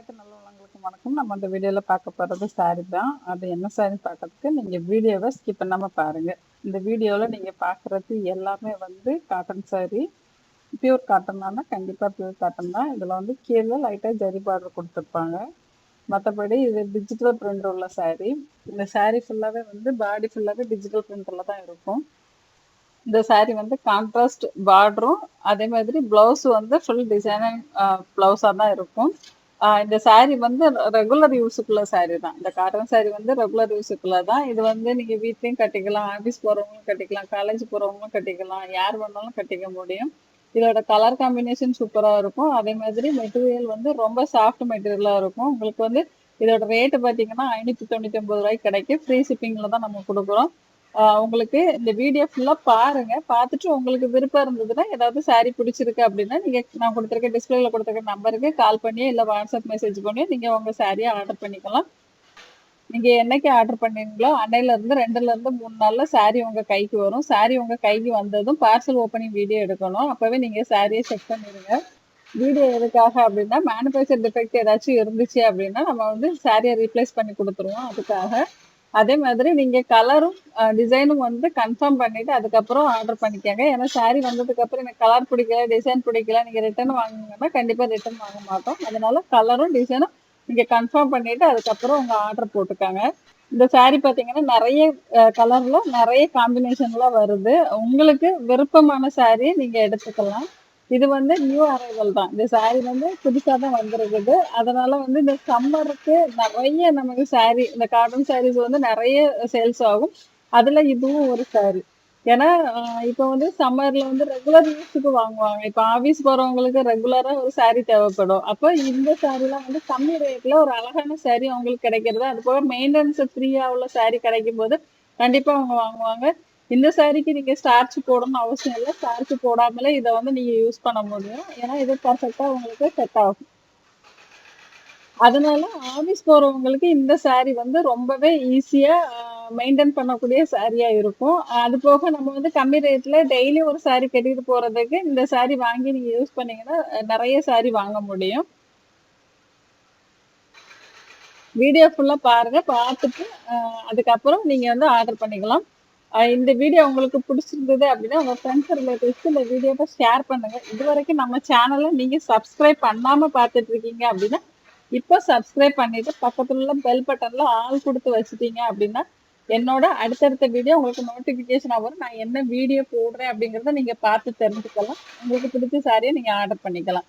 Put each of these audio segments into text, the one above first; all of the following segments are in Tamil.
அனைத்து நல்ல வணக்கம். நம்ம அந்த வீடியோவில் பார்க்க போகிறது சாரி தான். அது என்ன saree பார்க்கறதுக்கு நீங்கள் வீடியோவை ஸ்கிப் பண்ணாமல் பாருங்கள் இந்த வீடியோவில் நீங்கள் பார்க்குறது எல்லாமே வந்து காட்டன் சாரி பியூர் காட்டன்னா கண்டிப்பாக பியூர் காட்டன் தான். இதில் வந்து கீழே லைட்டாக ஜரி பார்டர் கொடுத்துருப்பாங்க. மற்றபடி இது டிஜிட்டல் பிரிண்ட் உள்ள சாரி இந்த சாரி ஃபுல்லாகவே வந்து பாடி ஃபுல்லாகவே டிஜிட்டல் பிரிண்டில் தான் இருக்கும். இந்த saree வந்து கான்ட்ராஸ்ட் பார்டரும் அதே மாதிரி ப்ளவுஸ் வந்து ஃபுல் டிசைனிங் ப்ளவுஸாக தான் இருக்கும். இந்த saree வந்து ரெகுலர் யூஸுக்குள்ள saree தான். இந்த காட்டன் saree வந்து ரெகுலர் யூஸுக்குள்ள தான். இது வந்து நீங்க வீட்லயும் கட்டிக்கலாம் ஆஃபீஸ் போறவங்களும் கட்டிக்கலாம் காலேஜ் போறவங்களும் கட்டிக்கலாம் யார் வேணாலும் கட்டிக்க முடியும். இதோட கலர் காம்பினேஷன் சூப்பரா இருக்கும். அதே மாதிரி மெட்டீரியல் வந்து ரொம்ப சாஃப்ட் மெட்டீரியலா இருக்கும். உங்களுக்கு வந்து இதோட ரேட்டு பார்த்தீங்கன்னா ஐநூற்றி தொண்ணூற்றி ஒன்பது ரூபாய்க்கு கிடைக்கும். ஃப்ரீ ஷிப்பிங்கில் தான் நம்ம கொடுக்குறோம். உங்களுக்கு இந்த வீடியோ ஃபுல்லாக பாருங்க. பார்த்துட்டு உங்களுக்கு விருப்பம் இருந்ததுன்னா ஏதாவது சாரி பிடிச்சிருக்கு அப்படின்னா நீங்கள் நான் கொடுத்துருக்க டிஸ்பிளேல கொடுத்துருக்க நம்பருக்கு கால் பண்ணியோ இல்லை வாட்ஸ்அப் மெசேஜ் பண்ணி நீங்கள் உங்கள் சாரியை ஆர்டர் பண்ணிக்கலாம். நீங்கள் என்னைக்கு ஆர்டர் பண்ணீங்களோ அன்னையில இருந்து ரெண்டுல இருந்து மூணு நாள்ல சாரி உங்க கைக்கு வரும். சாரி உங்க கைக்கு வந்ததும் பார்சல் ஓப்பனிங் வீடியோ எடுக்கணும். அப்பவே நீங்க சாரியை செக் பண்ணிருங்க வீடியோ எதுக்காக அப்படின்னா மேனுஃபேக்சர் டிஃபெக்ட் ஏதாச்சும் இருந்துச்சு அப்படின்னா நம்ம வந்து சாரியை ரீப்ளேஸ் பண்ணி கொடுத்துருவோம். அதுக்காக அதே மாதிரி நீங்க கலரும் டிசைனும் வந்து கன்ஃபார்ம் பண்ணிட்டு அதுக்கப்புறம் ஆர்டர் பண்ணிக்கோங்க. ஏன்னா சாரி வந்ததுக்கு அப்புறம் எனக்கு கலர் பிடிக்கல டிசைன் பிடிக்கல நீங்க ரிட்டர்ன் வாங்குங்கன்னா கண்டிப்பா ரிட்டர்ன் வாங்க மாட்டோம். அதனால கலரும் டிசைனும் நீங்க கன்ஃபார்ம் பண்ணிட்டு அதுக்கப்புறம் உங்க ஆர்டர் போட்டுக்காங்க. இந்த சாரி பாத்தீங்கன்னா நிறைய கலர்ல நிறைய காம்பினேஷன்ல வருது. உங்களுக்கு விருப்பமான சாரியை நீங்க எடுத்துக்கலாம். இது வந்து நியூ அரைவல் தான். இந்த saree வந்து புதுசா தான் வந்திருக்குது. அதனால வந்து இந்த சம்மருக்கு நிறைய நமக்கு saree இந்த காட்டன் சாரீஸ் வந்து நிறைய சேல்ஸ் ஆகும். அதுல இதுவும் ஒரு saree. ஏன்னா இப்போ வந்து சம்மர்ல வந்து ரெகுலர் யூஸுக்கு வாங்குவாங்க. இப்போ ஆஃபீஸ் போறவங்களுக்கு ரெகுலரா ஒரு saree தேவைப்படும். அப்போ இந்த saree வந்து கம்மி ரேட்ல ஒரு அழகான saree அவங்களுக்கு கிடைக்கிறது. அது போக மெயின்டெனன்ஸ் ஃப்ரீயா உள்ள saree கிடைக்கும் போது கண்டிப்பா அவங்க வாங்குவாங்க. இந்த சாரிக்கு நீங்க ஸ்டார்ச் போடணும்னு அவசியம் இல்லை. ஸ்டார்ச் போடாமலே இதை வந்து நீங்க யூஸ் பண்ண முடியும். ஏன்னா இது பர்ஃபெக்டா உங்களுக்கு செட் ஆகும். அதனால ஆபீஸ் போறவங்களுக்கு இந்த saree வந்து ரொம்பவே ஈஸியா மெயின்டைன் பண்ணக்கூடிய சாரியா இருக்கும். அது போக நம்ம வந்து கம்மி ரேட்ல டெய்லி ஒரு saree கட்டிட்டு போறதுக்கு இந்த saree வாங்கி நீங்க யூஸ் பண்ணீங்கன்னா நிறைய saree வாங்க முடியும். வீடியோ ஃபுல்லா பாருங்க. பார்த்துட்டு அதுக்கப்புறம் நீங்க வந்து ஆர்டர் பண்ணிக்கலாம். இந்த வீடியோ உங்களுக்கு பிடிச்சிருந்தது அப்படின்னா உங்க ஃப்ரெண்ட்ஸ் ரிலேட்டிவ்ஸ்க்கு இந்த வீடியோவை ஷேர் பண்ணுங்க. இது வரைக்கும் நம்ம சேனலை நீங்க சப்ஸ்கிரைப் பண்ணாம பார்த்துட்டு இருக்கீங்க அப்படின்னா இப்போ சப்ஸ்கிரைப் பண்ணிட்டு பக்கத்துல உள்ள பெல் பட்டன்ல ஆள் கொடுத்து வச்சுட்டீங்க அப்படின்னா என்னோட அடுத்தடுத்த வீடியோ உங்களுக்கு நோட்டிபிகேஷன் வரும். நான் என்ன வீடியோ போடுறேன் அப்படிங்கிறத நீங்கள் பார்த்து தெரிஞ்சுக்கலாம். உங்களுக்கு பிடிச்ச சாரியை நீங்கள் ஆர்டர் பண்ணிக்கலாம்.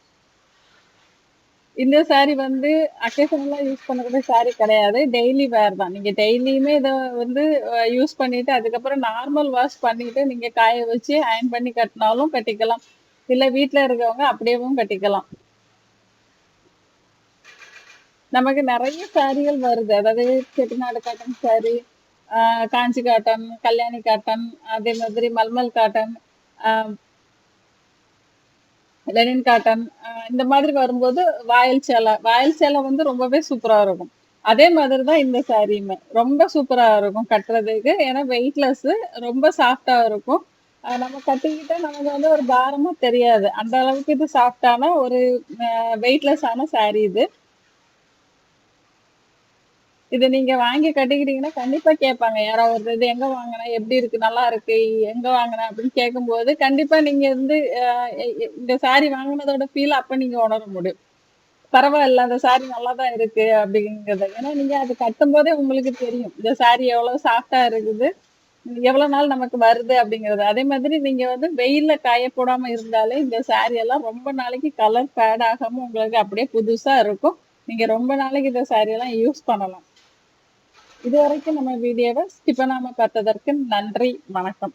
இந்த சாரி வந்து அக்கேஷனலா யூஸ் பண்ணக்கூடிய சாரி கிடையாது. டெய்லி வேர் தான். நீங்க டெய்லியுமே இதை வந்து யூஸ் பண்ணிட்டு அதுக்கப்புறம் நார்மல் வாஷ் பண்ணிட்டு நீங்க காய வச்சு அயன் பண்ணி கட்டினாலும் கட்டிக்கலாம். இல்ல வீட்ல இருக்கவங்க அப்படியேவும் கட்டிக்கலாம். நமக்கு நிறைய சாரிகள் வருது. அதாவது செட்டிநாடு காட்டன் சாரி ஆஹ் காஞ்சி காட்டன் கல்யாணி காட்டன் அதே மாதிரி மல்மல் காட்டன் ஆஹ் லெனின் காட்டன் இந்த மாதிரி வரும்போது வாயில் சேலை. வாயில் சேலை வந்து ரொம்பவே சூப்பரா இருக்கும். அதே மாதிரி தான் இந்த சாரியுமே. ரொம்ப சூப்பரா இருக்கும் கட்டுறதுக்கு. ஏன்னா வெயிட்லெஸ் ரொம்ப சாஃப்டா இருக்கும். நம்ம கட்டிக்கிட்டா நமக்கு வந்து ஒரு பாரமா தெரியாது. அந்த அளவுக்கு இது சாஃப்டான ஒரு வெயிட்லெஸ் ஆன சாரி இது. இது நீங்க வாங்கி கட்டிக்கிட்டீங்கன்னா கண்டிப்பா கேட்பாங்க. யாரோ ஒரு இது எங்க வாங்கின? எப்படி இருக்கு? நல்லா இருக்கு. எங்க வாங்கின? அப்படின்னு கேட்கும்போது கண்டிப்பா நீங்க வந்து இந்த சாரி வாங்கினதோட ஃபீல் அப்ப நீங்க உணர முடியும். பரவாயில்ல அந்த சாரி நல்லா தான் இருக்கு அப்படிங்கிறது. ஏன்னா நீங்க அது கட்டும் போதே உங்களுக்கு தெரியும். இந்த சாரி எவ்வளவு சாஃப்டா இருக்குது எவ்வளவு நாள் நமக்கு வருது அப்படிங்கிறது. அதே மாதிரி நீங்க வந்து வெயில்ல காய போடாம இருந்தாலே இந்த சாரி எல்லாம் ரொம்ப நாளைக்கு கலர் ஃபேட் ஆகாம உங்களுக்கு அப்படியே புதுசா இருக்கும். நீங்க ரொம்ப நாளைக்கு இந்த சாரி எல்லாம் யூஸ் பண்ணலாம். இது வரைக்கும் நம்ம வீடியோவை ஸ்கிப் பண்ணாம பார்த்ததற்கு நன்றி வணக்கம்.